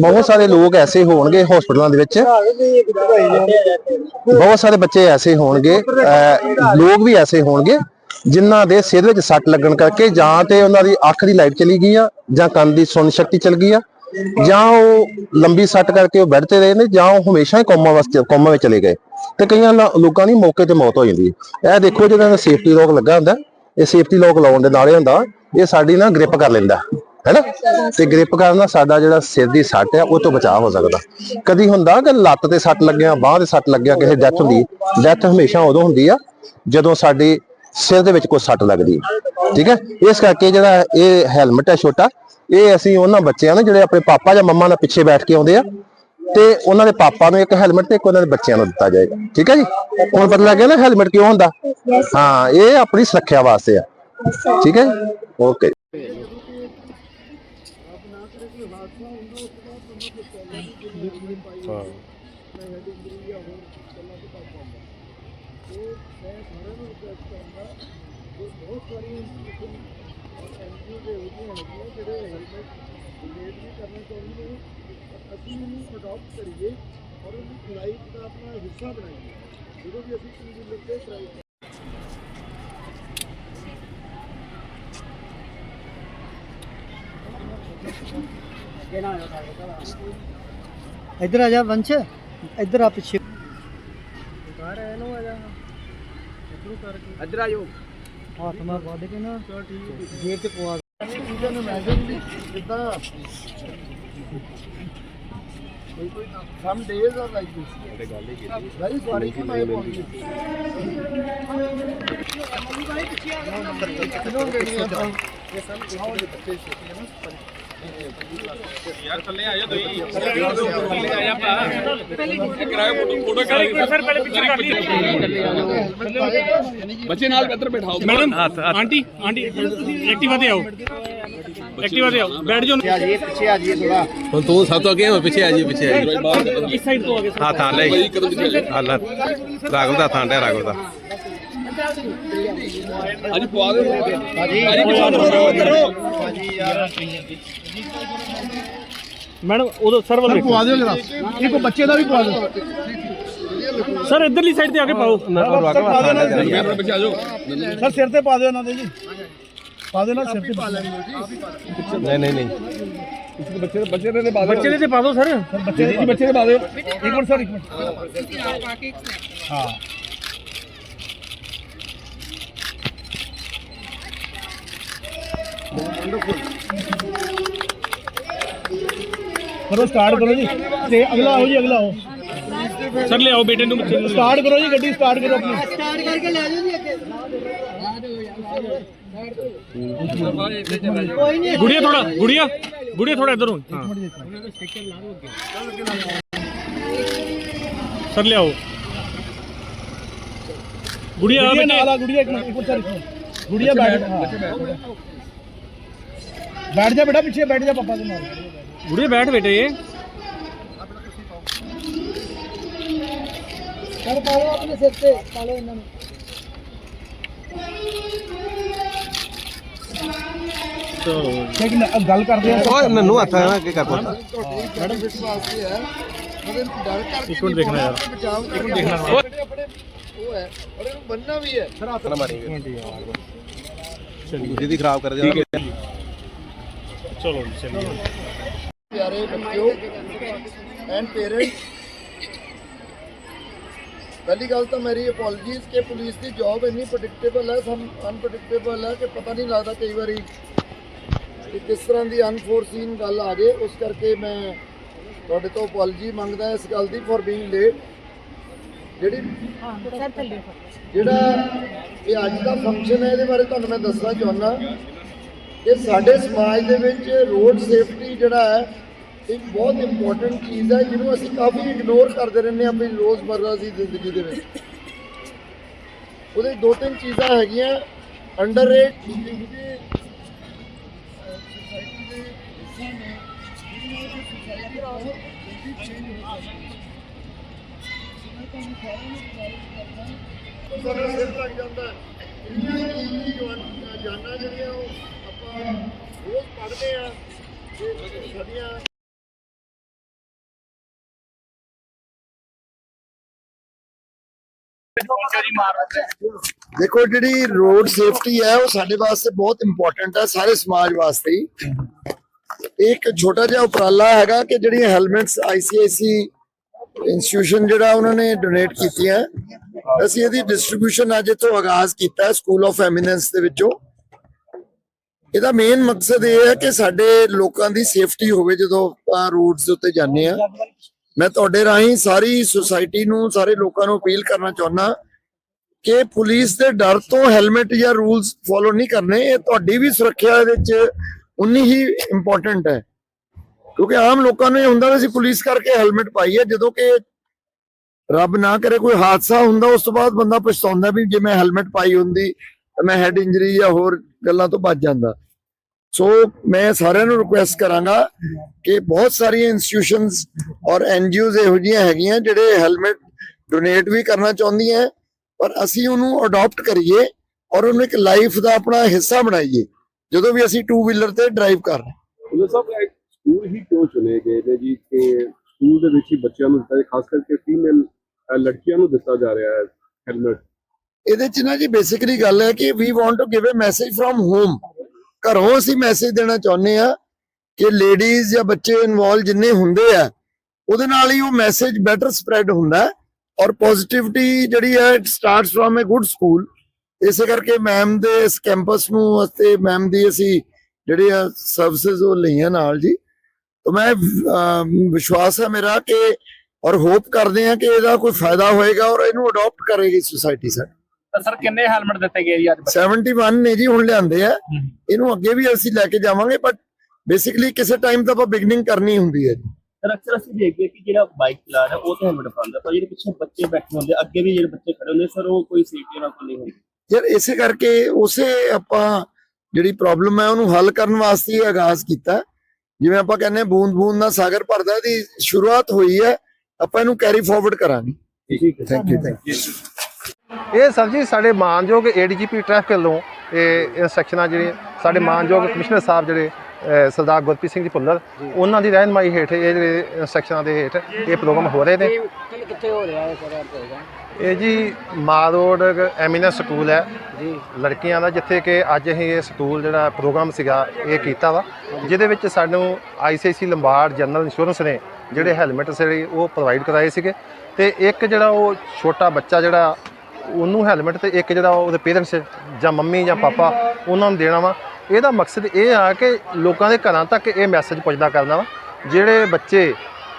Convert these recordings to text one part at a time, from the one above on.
ਬਹੁਤ ਸਾਰੇ ਲੋਕ ਐਸੇ ਹੋਣਗੇ ਹਸਪਤਾਲਾਂ ਦੇ ਵਿੱਚ। ਬਹੁਤ ਸਾਰੇ ਬੱਚੇ ਐਸੇ ਹੋਣਗੇ ਲੋਕ ਵੀ ਐਸੇ ਹੋਣਗੇ, ਜਿਨ੍ਹਾਂ ਦੇ ਸਿਰ ਵਿੱਚ ਸੱਟ ਲੱਗਣ ਕਰਕੇ ਜਾਂ ਤੇ ਉਹਨਾਂ ਦੀ ਅੱਖ ਦੀ ਲਾਈਟ ਚਲੀ ਗਈ ਆ, ਜਾਂ ਕੰਨ ਦੀ ਸੁਣ ਸ਼ਕਤੀ ਚਲ ਗਈ ਆ, ਜਾਂ ਉਹ ਲੰਬੀ ਸੱਟ ਕਰਕੇ ਉਹ ਬੈੱਡ ਤੇ ਰਹੇ ਨੇ, ਜਾਂ ਉਹ ਹਮੇਸ਼ਾ ਹੀ ਕੋਮਾ ਵਾਸਤੇ, ਕੋਮਾ ਵਿੱਚ ਚਲੇ ਗਏ। ਤੇ ਕਈਆਂ ਲ- ਲੋਕਾਂ ਦੀ ਮੌਕੇ ਤੇ ਮੌਤ ਹੋ ਜਾਂਦੀ ਹੈ। ਇਹ ਦੇਖੋ ਜਿਹਨਾਂ ਦਾ ਸੇਫਟੀ ਲੋਕ ਲੱਗਾ ਹੁੰਦਾ, ਇਹ ਸੇਫਟੀ ਲੋਕ ਲਾਉਣ ਦੇ ਨਾਲ ਇਹ ਹੁੰਦਾ, ਇਹ ਸਾਡੀ ਨਾ ਗ੍ਰਿਪ ਕਰ ਲੈਂਦਾ। ਹੈਨਾ ਤੇ ਗ੍ਰਿਪ ਕਰਨ ਨਾਲ ਸਾਡਾ ਜਿਹੜਾ ਸਿਰ ਦੀ ਸੱਟ ਹੈ, ਉਹ ਤੋਂ ਬਚਾਅ ਹੋ ਸਕਦਾ। ਕਦੀ ਹੁੰਦਾ ਕਿ ਲੱਤ ਤੇ ਸੱਟ ਲੱਗਿਆ, ਬਾਹ ਤੇ ਸੱਟ ਲੱਗਿਆ, ਕਿਸੇ ਡੈਥ ਹੁੰਦੀ ਡੈਥ ਹਮੇਸ਼ਾ ਉਦੋਂ ਹੁੰਦੀ ਆ, ਜਦੋਂ ਸਾਡੇ ਸਿਰ ਦੇ ਵਿੱਚ ਕੋਈ ਸੱਟ ਲੱਗਦੀ। ਠੀਕ ਹੈ? ਇਸ ਕਰਕੇ ਜਿਹੜਾ ਇਹ ਹੈਲਮਟ ਹੈ ਛੋਟਾ, ਇਹ ਅਸੀਂ ਉਹਨਾਂ ਬੱਚਿਆਂ ਨੂੰ, ਜਿਹੜੇ ਆਪਣੇ ਪਾਪਾ ਜਾਂ ਮੰਮਾ ਨਾਲ ਪਿੱਛੇ ਬੈਠ ਕੇ ਆਉਂਦੇ ਆ, ਤੇ ਉਹਨਾਂ ਦੇ ਪਾਪਾ ਨੂੰ ਇੱਕ ਹੈਲਮਟ ਤੇ ਇੱਕ ਉਹਨਾਂ ਦੇ ਬੱਚਿਆਂ ਨੂੰ ਦਿੱਤਾ ਜਾਏਗਾ। ਠੀਕ ਹੈ ਜੀ? ਹੁਣ ਪਤਾ ਲੱਗ ਗਿਆ ਨਾ ਹੈਲਮਟ ਕਿਉਂ ਹੁੰਦਾ? ਹਾਂ, ਇਹ ਆਪਣੀ ਸੁਰੱਖਿਆ ਵਾਸਤੇ ਆ। ਠੀਕ ਹੈ ਓਕੇ ਅਸੀਂ ਇਹਨੂੰ ਅਡਾਪਟ ਕਰੀਏ ਔਰ ਦਾ ਇੱਧਰ ਆ ਜਾ ਵੰਸ਼ ਇੱਧਰ ਆ ਪਿੱਛੇ। ਇੱਧਰ ਆ ਜਾਓ। ਹੱਥ ਮਾਰ ਵੱਢ ਕੇ ਨਾ। ਜੇਬ ਚ ਪਵਾ ਚੀਜ਼ਾਂ ਨੂੰ ਇਮੇਜਿਨ ਵੀ ਜਿੱਦਾਂ ਕੋਈ ਕੋਈ some days are like this ਤੇ ਗੱਲ ਹੀ ਕੀਤੀ। ਵੈਰੀ ਸੌਰੀ ਕਿ ਮੈਂ ਬੋਲ ਗਈ ਕਿਹਨੂੰ ਗੜੀਆਂ ਤਾਂ। ਇਹ ਸਭ ਦਿਖਾਓ ਦੇ ਬੱਚੇ ਨਾਲ ਇੱਧਰ ਬਿਠਾਓ। ਮੈਡਮ ਆਂਟੀ ਆਂਟੀ ਐਕਟਿਵਾ ਤੇ ਆਓ। ਐਕਟਿਵਾ ਤੇ ਆਓ। ਬੈਠ ਜਾਓ। ਆ ਜੀ ਪਿੱਛੇ ਆ ਜੀ ਥੋੜਾ ਹੁਣ ਤੂੰ ਸਭ ਤੋਂ ਅੱਗੇ ਹੋ ਪਿੱਛੇ ਆ ਜੀ ਪਿੱਛੇ ਆ ਜੀ ਇਸ ਸਾਈਡ ਤੋਂ ਆਗੇ ਹਾਂ ਥਾਂ ਲੈ। ਹਾਲਾ ਰਾਗਵ ਦਾ ਥਾਂ ਲੈ ਰਾਗਵ ਦਾ। ਅੱਜ ਪਵਾ ਦੇ ਹਾਂਜੀ। ਹਾਂਜੀ ਯਾਰ ਮੈਡਮ ਉਦੋਂ ਸਰ ਵੱਲ ਪਵਾ ਦਿਓ ਜਰਾ। ਇੱਕ ਬੱਚੇ ਦਾ ਵੀ ਪਵਾ ਦਿਓ। ਸਰ ਇਧਰਲੀ ਸਾਈਡ ਤੇ ਆ ਕੇ ਪਾਓ। ਸਰ ਸਿਰ ਤੇ ਪਾ ਦਿਓ ਇਹਨਾਂ ਦੇ ਜੀ। ਪਾ ਦਿਓ ਨਾ ਸਿਰ ਤੇ। ਪਾ ਲੈਣੀ ਨਹੀਂ ਨਹੀਂ ਨਹੀਂ। ਬੱਚੇ ਬੱਚੇ ਦੇ ਬਾਦ ਬੱਚੇ ਦੇ ਤੇ ਪਾ ਦਿਓ ਸਰ। ਬੱਚੇ ਜੀ ਬੱਚੇ ਦੇ ਪਾ ਦਿਓ। ਇੱਕ ਮਿੰਟ ਸਰ ਇੱਕ ਮਿੰਟ। ਹਾਂ। ਕਰੋ ਸਟਾਰਟ ਕਰੋ ਜੀ। ਤੇ ਅਗਲਾ ਆਓ ਜੀ ਅਗਲਾ ਆਓ। ਸਰ ਲਿਆਓ ਬੇਟੇ ਨੂੰ ਬੱਚੇ ਨੂੰ। ਸਟਾਰਟ ਕਰੋ ਜੀ ਗੱਡੀ ਸਟਾਰਟ ਕਰੋ ਆਪਣੀ। ਸਟਾਰਟ ਕਰਕੇ ਲੈ ਜਾਓ ਜੀ ਅੱਗੇ। ਗੁੜੀਆ ਥੋੜਾ ਗੁੜੀਆ ਗੁੜੀਆ ਥੋੜਾ ਇਧਰ ਹਾਂ। ਸਰ ਲਿਆਓ। ਗੁੜੀਆ ਆ ਗੁੜੀਆ ਬੇਟੇ। ਗੁੜੀਆ ਇੱਕ ਮਿੰਟ ਇੱਕ ਮਿੰਟ ਸਰ ਇੱਕ ਮਿੰਟ। ਗੁੜੀਆ ਬੈਠ ਬੈਠ ਜਾ ਬੇਟਾ ਪਿੱਛੇ ਬੈਠ ਜਾ ਪਾਪਾ ਦੇ ਨਾਲ। ਗੁੜੀਆ ਬੈਠ ਬੇਟੇ। ਕਰ ਪਾਓ ਆਪਣੇ ਸਿਰ ਤੇ ਪਾ ਲਓ ਇਹਨਾਂ ਨੂੰ। ਚਲੋ ਇੱਕ ਮਿੰਟ, ਗੱਲ ਕਰਦੇ ਆ। ਓਏ ਨੰਨੂ ਹੱਥ ਆ ਨਾ ਕੀ ਕਰ ਮੈਡਮ ਫਿਟ ਵਾਸਤੇ ਹੈ ਉਹਦੇ ਡਰ ਕਰਕੇ ਇੱਕ ਮਿੰਟ ਦੇਖਣਾ ਯਾਰ। ਬਚਾਓ ਇੱਕ ਮਿੰਟ ਦੇਖਣਾ। ਆਪਣੇ ਆਪਣੇ ਉਹ ਹੈ ਔਰ ਇਹਨੂੰ ਬੰਨਣਾ ਵੀ ਹੈ। ਸਰ ਨਾ ਮਾਰੀ ਦੂਜੀ ਦੀ ਖਰਾਬ ਕਰ ਦੇ ਚਲੋ ਜੀ ਚਲਿਏ ਪਿਆਰੇ ਬੱਚਿਓ ਐਂਡ ਪੇਰੈਂਟਸ ਪਹਿਲੀ ਗੱਲ ਤਾਂ ਮੇਰੀ ਅਪੋਲੋਜੀਜ਼ ਕਿ ਪੁਲਿਸ ਦੀ ਜੌਬ ਇੰਨੀ ਪ੍ਰੈਡਿਕਟੇਬਲ ਹੈ ਸਮ ਅਨਪ੍ਰੈਡਿਕਟੇਬਲ ਹੈ ਕਿ ਪਤਾ ਨਹੀਂ ਲੱਗਦਾ ਕਈ ਵਾਰੀ ਕਿ ਕਿਸ ਤਰ੍ਹਾਂ ਦੀ ਅਨਫੋਰਸੀਨ ਗੱਲ ਆ ਜੇ। ਉਸ ਕਰਕੇ ਮੈਂ ਤੁਹਾਡੇ ਤੋਂ ਅਪੋਲੋਜੀ ਮੰਗਦਾ ਇਸ ਗੱਲ ਦੀ ਫॉर ਬੀਇੰਗ ਲੇਟ ਜਿਹੜੀ ਜਿਹੜਾ ਇਹ ਅੱਜ ਦਾ ਫੰਕਸ਼ਨ ਹੈ ਇਹਦੇ ਬਾਰੇ ਤੁਹਾਨੂੰ ਮੈਂ ਦੱਸਣਾ ਚਾਹੁੰਦਾ। ਕਿ ਸਾਡੇ ਸਮਾਜ ਦੇ ਵਿੱਚ ਰੋਡ ਸੇਫਟੀ ਜਿਹੜਾ ਹੈ, ਇੱਕ ਬਹੁਤ ਇੰਪੋਰਟੈਂਟ ਚੀਜ਼ ਹੈ, ਜਿਹਨੂੰ ਅਸੀਂ ਕਾਫੀ ਇਗਨੋਰ ਕਰਦੇ ਰਹਿੰਦੇ ਹਾਂ ਆਪਣੀ ਰੋਜ਼ਮਰਰਾ ਦੀ ਜ਼ਿੰਦਗੀ ਦੇ ਵਿੱਚ। ਉਹਦੇ ਦੋ ਤਿੰਨ ਚੀਜ਼ਾਂ ਹੈਗੀਆਂ ਅੰਡਰਰੇਟ ਸਾਡਾ ਸਿਰ ਲੱਗ ਜਾਂਦਾ ਹੈ। ਇੰਨੀਆਂ ਕੀਮਤੀ ਜਾਨਾਂ ਜਿਹੜੀਆਂ ਉਹ ਦੇਖੋ ਜਿਹੜੀ ਰੋਡ ਸੇਫਟੀ ਹੈ ਉਹ ਸਾਡੇ ਵਾਸਤੇ ਬਹੁਤ ਇੰਪੋਰਟੈਂਟ ਹੈ ਸਾਰੇ ਸਮਾਜ ਵਾਸਤੇ ਇੱਕ ਛੋਟਾ ਜਿਹਾ ਉਪਰਾਲਾ ਹੈਗਾ ਕਿ ਜਿਹੜੀਆਂ ਹੈਲਮਟਸ ਆਈਸੀਆਈਸੀ ਇੰਸਟੀਟਿਊਸ਼ਨ ਜਿਹੜਾ ਉਹਨਾਂ ਨੇ ਡੋਨੇਟ ਕੀਤੀਆਂ, ਅਸੀਂ ਇਹਦੀ ਡਿਸਟ੍ਰੀਬਿਊਸ਼ਨ ਅੱਜ ਤੋਂ ਆਗਾਜ਼ ਕੀਤਾ ਸਕੂਲ ਆਫ ਐਮੀਨੈਂਸ ਦੇ ਵਿੱਚੋਂ। ਇਹਦਾ ਮੇਨ ਮਕਸਦ ਇਹ ਹੈ ਕਿ ਸਾਡੇ ਲੋਕਾਂ ਦੀ ਸੇਫਟੀ ਹੋਵੇ ਜਦੋਂ ਆਪਾਂ ਰੋਡਸ ਦੇ ਉੱਤੇ ਜਾਂਦੇ ਆ ਮੈਂ ਤੁਹਾਡੇ ਰਾਹੀਂ ਸਾਰੀ ਸੁਸਾਇਟੀ ਨੂੰ, ਸਾਰੇ ਲੋਕਾਂ ਨੂੰ ਅਪੀਲ ਕਰਨਾ ਚਾਹੁੰਦਾ ਕਿ ਪੁਲਿਸ ਦੇ ਡਰ ਤੋਂ ਹੈਲਮਟ ਜਾਂ ਰੂਲਸ ਫੋਲੋ ਨਹੀਂ ਕਰਨੇ। ਇਹ ਤੁਹਾਡੀ ਵੀ ਸੁਰੱਖਿਆ ਦੇ ਵਿੱਚ ਉਨੀ ਹੀ ਇੰਪੋਰਟੈਂਟ ਹੈ। ਕਿਉਂਕਿ ਆਮ ਲੋਕਾਂ ਨੂੰ ਇਹ ਹੁੰਦਾ ਵੀ ਅਸੀਂ ਪੁਲਿਸ ਕਰਕੇ ਹੈਲਮਟ ਪਾਈ ਹੈ। ਜਦੋਂ ਕਿ ਰੱਬ ਨਾ ਕਰੇ ਕੋਈ ਹਾਦਸਾ ਹੁੰਦਾ, ਉਸ ਤੋਂ ਬਾਅਦ ਬੰਦਾ ਪਛਤਾਉਂਦਾ ਵੀ ਜੇ ਮੈਂ ਹੈਲਮਟ ਪਾਈ ਹੁੰਦੀ ਮੈਂ ਹੈਡ ਇੰਜਰੀ ਜਾਂ ਹੋਰ ਗੱਲਾਂ ਤੋਂ ਬਚ ਜਾਂਦਾ। ਸੋ ਮੈਂ ਸਾਰਿਆਂ ਨੂੰ ਰਿਕੁਐਸਟ ਕਰਾਂਗਾ ਕਿ ਬਹੁਤ ਸਾਰੀਆਂ ਇੰਸਟੀਟਿਊਸ਼ਨਸ ਔਰ ਐਨਜੀਓਜ਼ ਇਹੋ ਜਿਹੀਆਂ ਹੈਗੀਆਂ ਜਿਹੜੇ ਹੈਲਮਟ ਡੋਨੇਟ ਵੀ ਕਰਨਾ ਚਾਹੁੰਦੀਆਂ, ਪਰ ਅਸੀਂ ਉਹਨੂੰ ਅਡਾਪਟ ਕਰੀਏ ਔਰ ਉਹਨੂੰ ਇੱਕ ਲਾਈਫ ਦਾ ਆਪਣਾ ਹਿੱਸਾ ਬਣਾਈਏ, ਜਦੋਂ ਵੀ ਅਸੀਂ ਟੂ ਵੀਲਰ ਤੇ ਡਰਾਈਵ ਕਰ ਰਹੇ ਹਾਂ। ਸਕੂਲ ਹੀ ਕਿਉਂ ਚੁਣੇ ਗਏ ਨੇ ਜੀ? ਕਿ ਸਕੂਲ ਦੇ ਵਿੱਚ ਹੀ ਬੱਚਿਆਂ ਨੂੰ ਦਿੱਤਾ, ਖਾਸ ਕਰਕੇ ਫੀਮੇਲ ਲੜਕੀਆਂ ਨੂੰ ਦਿੱਤਾ ਜਾ ਰਿਹਾ ਹੈ ਹੈਲਮਟ ਇਹਦੇ ਚ ਨਾ ਜੀ ਬੇਸਿਕਲੀ ਗੱਲ ਹੈ ਕਿ we want to give a message from home ਘਰੋਂ ਅਸੀਂ ਮੈਸੇਜ ਦੇਣਾ ਚਾਹੁੰਦੇ ਆ ਕਿ ਲੇਡੀਜ਼ ਜਾਂ ਬੱਚੇ ਇਨਵੋਲ ਜਿੰਨੇ ਹੁੰਦੇ ਆ, ਉਹਦੇ ਨਾਲ ਹੀ ਉਹ ਮੈਸੇਜ ਬੈਟਰ ਸਪਰੈਡ ਹੁੰਦਾ ਔਰ ਪੋਜ਼ਿਟਿਵਿਟੀ ਜਿਹੜੀ ਹੈ it starts from a good school ਇਸੇ ਕਰਕੇ ਮੈਮ ਦੇ ਇਸ ਕੈਂਪਸ ਨੂੰ ਵਾਸਤੇ ਮੈਮ ਦੀ ਅਸੀਂ ਜਿਹੜੇ ਆ ਸਰਵਿਸਿਜ਼ ਉਹ ਲਈਆਂ ਨਾਲ ਜੀ। ਤਾਂ ਮੈਂ ਵਿਸ਼ਵਾਸ ਹੈ ਮੇਰਾ ਕਿ ਔਰ ਹੋਪ ਕਰਦੇ ਆ ਕਿ ਇਹਦਾ ਕੋਈ ਫਾਇਦਾ ਹੋਏਗਾ ਔਰ ਇਹਨੂੰ ਅਡਾਪਟ ਕਰੇਗੀ ਸੁਸਾਇਟੀ ਸਰ। ਤਾਂ ਸਰ ਕਿੰਨੇ ਹੈਲਮਟ ਦਿੱਤੇ ਗਏ ਜੀ ਅੱਜ 71 ਨੇ ਜੀ ਹੁਣ ਲਿਆਂਦੇ ਆ। ਇਹਨੂੰ ਅੱਗੇ ਵੀ ਅਸੀਂ ਲੈ ਕੇ ਜਾਵਾਂਗੇ ਬਟ ਬੇਸਿਕਲੀ ਕਿਸੇ ਟਾਈਮ ਤਾਂ ਆਪਾਂ ਬਿਗਨਿੰਗ ਕਰਨੀ ਹੁੰਦੀ ਹੈ ਜੀ। ਸਰ ਅਕਸਰ ਅਸੀਂ ਦੇਖਦੇ ਕਿ ਜਿਹੜਾ ਬਾਈਕ ਚਲਾ ਰਿਹਾ ਉਹ ਤਾਂ ਹੈਲਮਟ ਪਾਉਂਦਾ ਪਰ ਜਿਹੜੇ ਪਿੱਛੇ ਬੱਚੇ ਬੈਠੇ ਹੁੰਦੇ ਅੱਗੇ ਵੀ ਜਿਹੜੇ ਬੱਚੇ ਖੜੇ ਹੁੰਦੇ ਸਰ ਉਹ ਕੋਈ ਸੇਫਟੀ ਕੋਲ ਨਹੀਂ ਹੁੰਦੀ। ਯਾਰ ਇਸੇ ਕਰਕੇ ਉਸੇ ਆਪਾਂ ਜਿਹੜੀ ਪ੍ਰੋਬਲਮ ਹੈ ਉਹਨੂੰ ਹੱਲ ਕਰਨ ਵਾਸਤੇ ਹੀ ਆਗਾਜ਼ ਕੀਤਾ। ਜਿਵੇਂ ਆਪਾਂ ਕਹਿੰਦੇ ਬੂੰਦ ਬੂੰਦ ਨਾਲ ਸਾਗਰ ਭਰਦਾ ਦੀ ਸ਼ੁਰੂਆਤ ਹੋਈ ਹੈ ਆਪਾਂ ਇਹਨੂੰ ਕੈਰੀ ਫਾਰਵਰਡ ਕਰਾਂਗੇ। ਠੀਕ ਹੈ। ਥੈਂਕ ਯੂ ਥੈਂਕ ਯੂ ਇਹ ਸਰ ਜੀ ਸਾਡੇ ਮਾਨਯੋਗ ਏਡੀਜੀਪੀ ਟ੍ਰੈਫਿਕ ਵੱਲੋਂ ਇਹ ਇਨਸਟਰਕਸ਼ਨਾਂ ਜਿਹੜੇ ਸਾਡੇ ਮਾਨਯੋਗ ਕਮਿਸ਼ਨਰ ਸਾਹਿਬ ਜਿਹੜੇ ਸਰਦਾਰ ਗੁਰਪ੍ਰੀਤ ਸਿੰਘ ਜੀ ਭੁੱਲਰ ਉਹਨਾਂ ਦੀ ਰਹਿਨਮਾਈ ਹੇਠ ਇਹ ਜਿਹੜੇ ਇਨਸਟਰਕਸ਼ਨਾਂ ਦੇ ਹੇਠ ਇਹ ਪ੍ਰੋਗਰਾਮ ਹੋ ਰਹੇ ਨੇ। ਕਿੱਥੇ ਹੋ ਰਿਹਾ ਹੈ ਸਰ ਪ੍ਰੋਗਰਾਮ ਇਹ ਜੀ ਮਾਲ ਰੋਡ ਐਮੀਨੈਂਸ ਸਕੂਲ ਹੈ। ਜੀ। ਲੜਕੀਆਂ ਦਾ ਜਿੱਥੇ ਕਿ ਅੱਜ ਅਸੀਂ ਇਹ ਸਕੂਲ ਜਿਹੜਾ ਪ੍ਰੋਗਰਾਮ ਸੀਗਾ ਇਹ ਕੀਤਾ ਵਾ ਜਿਹਦੇ ਵਿੱਚ ਸਾਨੂੰ ਆਈਸੀਆਈਸੀ ਲੰਬਾਰਡ ਜਨਰਲ ਇੰਸ਼ੋਰੈਂਸ ਨੇ ਜਿਹੜੇ ਹੈਲਮਟ ਸੀ ਉਹ ਪ੍ਰੋਵਾਈਡ ਕਰਾਏ ਸੀਗੇ। ਤੇ ਇੱਕ ਜਿਹੜਾ ਉਹ ਛੋਟਾ ਬੱਚਾ ਜਿਹੜਾ ਉਹਨੂੰ ਹੈਲਮਟ ਤੇ ਇੱਕ ਜਿਹੜਾ ਉਹਦੇ ਪੇਰੈਂਟਸ ਜਾਂ ਮੰਮੀ ਜਾਂ ਪਾਪਾ ਉਹਨਾਂ ਨੂੰ ਦੇਣਾ ਵਾ। ਇਹਦਾ ਮਕਸਦ ਇਹ ਆ ਕਿ ਲੋਕਾਂ ਦੇ ਘਰਾਂ ਤੱਕ ਇਹ ਮੈਸੇਜ ਪਹੁੰਚਦਾ ਕਰਨਾ ਵਾ। ਜਿਹੜੇ ਬੱਚੇ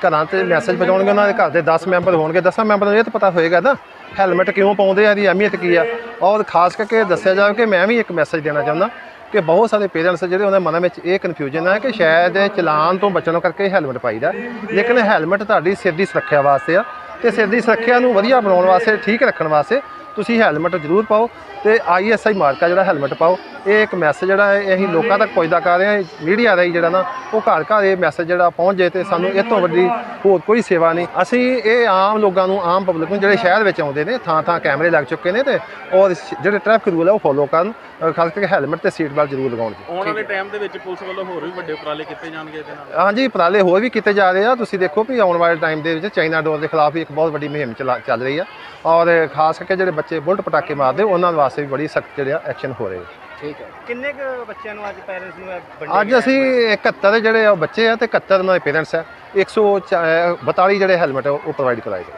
ਘਰਾਂ ਤੇ ਮੈਸੇਜ ਪਹੁੰਚਾਉਣਗੇ ਉਹਨਾਂ ਦੇ ਘਰ ਦੇ 10 ਮੈਂਬਰ ਹੋਣਗੇ। 10 ਮੈਂਬਰਾਂ ਨੂੰ ਇਹ ਤਾਂ ਪਤਾ ਹੋਏਗਾ ਨਾ ਹੈਲਮਟ ਕਿਉਂ ਪਾਉਂਦੇ ਆ, ਇਹਦੀ ਅਹਿਮੀਅਤ ਕੀ ਆ। ਔਰ ਖਾਸ ਕਰਕੇ ਦੱਸਿਆ ਜਾਵੇ ਕਿ ਮੈਂ ਵੀ ਇੱਕ ਮੈਸੇਜ ਦੇਣਾ ਚਾਹੁੰਦਾ ਕਿ ਬਹੁਤ ਸਾਰੇ ਪੇਰੈਂਟਸ ਜਿਹੜੇ ਉਹਨਾਂ ਦੇ ਮਨਾਂ ਵਿੱਚ ਇਹ ਕਨਫਿਊਜ਼ਨ ਹੈ ਕਿ ਸ਼ਾਇਦ ਇਹ ਚਲਾਨ ਤੋਂ ਬਚਣ ਕਰਕੇ ਹੈਲਮਟ ਪਾਈਦਾ। ਲੇਕਿਨ ਹੈਲਮਟ ਤੁਹਾਡੀ ਸਿਰ ਦੀ ਸੁਰੱਖਿਆ ਵਾਸਤੇ ਆ। ਤੇ ਸਿਰ ਦੀ ਸੁਰੱਖਿਆ ਨੂੰ ਵਧੀਆ ਬਣਾਉਣ ਵਾਸਤੇ, ਠੀਕ ਰੱਖਣ ਵਾਸਤੇ ਤੁਸੀਂ ਹੈਲਮਟ ਜ਼ਰੂਰ ਪਾਓ ਤੇ ਆਈਐਸਆਈ ਮਾਰਕਾ ਜਿਹੜਾ ਹੈਲਮਟ ਪਾਓ। ਇਹ ਇੱਕ ਮੈਸੇਜ ਜਿਹੜਾ ਹੈ ਅਸੀਂ ਲੋਕਾਂ ਤੱਕ ਪਹੁੰਚਦਾ ਕਰ ਰਹੇ ਹਾਂ ਮੀਡੀਆ ਰਾਹੀਂ ਜਿਹੜਾ ਨਾ ਉਹ ਘਰ ਘਰ ਇਹ ਮੈਸੇਜ ਜਿਹੜਾ ਪਹੁੰਚ ਜੇ ਤੇ ਸਾਨੂੰ ਇਹ ਤੋਂ ਵੱਡੀ ਹੋਰ ਕੋਈ ਸੇਵਾ ਨਹੀਂ। ਅਸੀਂ ਇਹ ਆਮ ਲੋਕਾਂ ਨੂੰ ਆਮ ਪਬਲਿਕ ਨੂੰ ਜਿਹੜੇ ਸ਼ਹਿਰ ਵਿੱਚ ਆਉਂਦੇ ਨੇ ਥਾਂ ਥਾਂ ਕੈਮਰੇ ਲੱਗ ਚੁੱਕੇ ਨੇ ਤੇ ਔਰ ਜਿਹੜੇ ਟ੍ਰੈਫਿਕ ਰੂਲ ਹੈ ਉਹ ਫੋਲੋ ਕਰਨ ਖਾਸ ਕਰਕੇ ਹੈਲਮਟ ਤੇ ਸੀਟ ਬੈਲਟ ਜ਼ਰੂਰ ਲਗਾਉਣ ਜੀ ਆਉਣ ਵਾਲੇ ਟਾਈਮ ਦੇ ਵਿੱਚ ਪੁਲਿਸ ਵੱਲੋਂ ਹੋਰ ਵੀ ਵੱਡੇ ਉਪਰਾਲੇ ਕੀਤੇ ਜਾਣਗੇ ਇਹਦੇ ਨਾਲ। ਹਾਂਜੀ ਉਪਰਾਲੇ ਹੋਰ ਵੀ ਕੀਤੇ ਜਾ ਰਹੇ ਆ। ਤੁਸੀਂ ਦੇਖੋ ਵੀ ਆਉਣ ਵਾਲੇ ਟਾਈਮ ਦੇ ਵਿੱਚ ਚਾਈਨਾ ਡੋਰ ਦੇ ਖਿਲਾਫ ਵੀ ਇੱਕ ਬਹੁਤ ਵੱਡੀ ਮੁਹਿੰਮ ਚਲਾ- ਚੱਲ ਰਹੀ ਆ। ਔਰ ਖਾਸ ਕਰਕੇ ਜਿਹੜੇ ਬੱਚੇ ਬੁਲਟ ਪਟਾਕੇ ਮਾਰਦੇ ਉਹਨਾਂ ਵਾਸਤੇ ਵੀ ਬੜੀ ਸਖਤ ਜਿਹੜਾ ਐਕਸ਼ਨ ਹੋ ਰਿਹਾ ਠੀਕ ਹੈ। ਕਿੰਨੇ ਕੁ ਬੱਚਿਆਂ ਨੂੰ ਅੱਜ ਪੈਰੈਂਟਸ ਨੂੰ ਇਹ ਅੱਜ ਅਸੀਂ 71 ਜਿਹੜੇ ਆ ਬੱਚੇ ਆ ਤੇ 71 ਉਹਨਾਂ ਦੇ ਪੇਰੈਂਟਸ ਆ। 142 ਜਿਹੜੇ ਹੈਲਮਟ ਉਹ ਪ੍ਰੋਵਾਈਡ ਕਰਾਏ ਗਏ।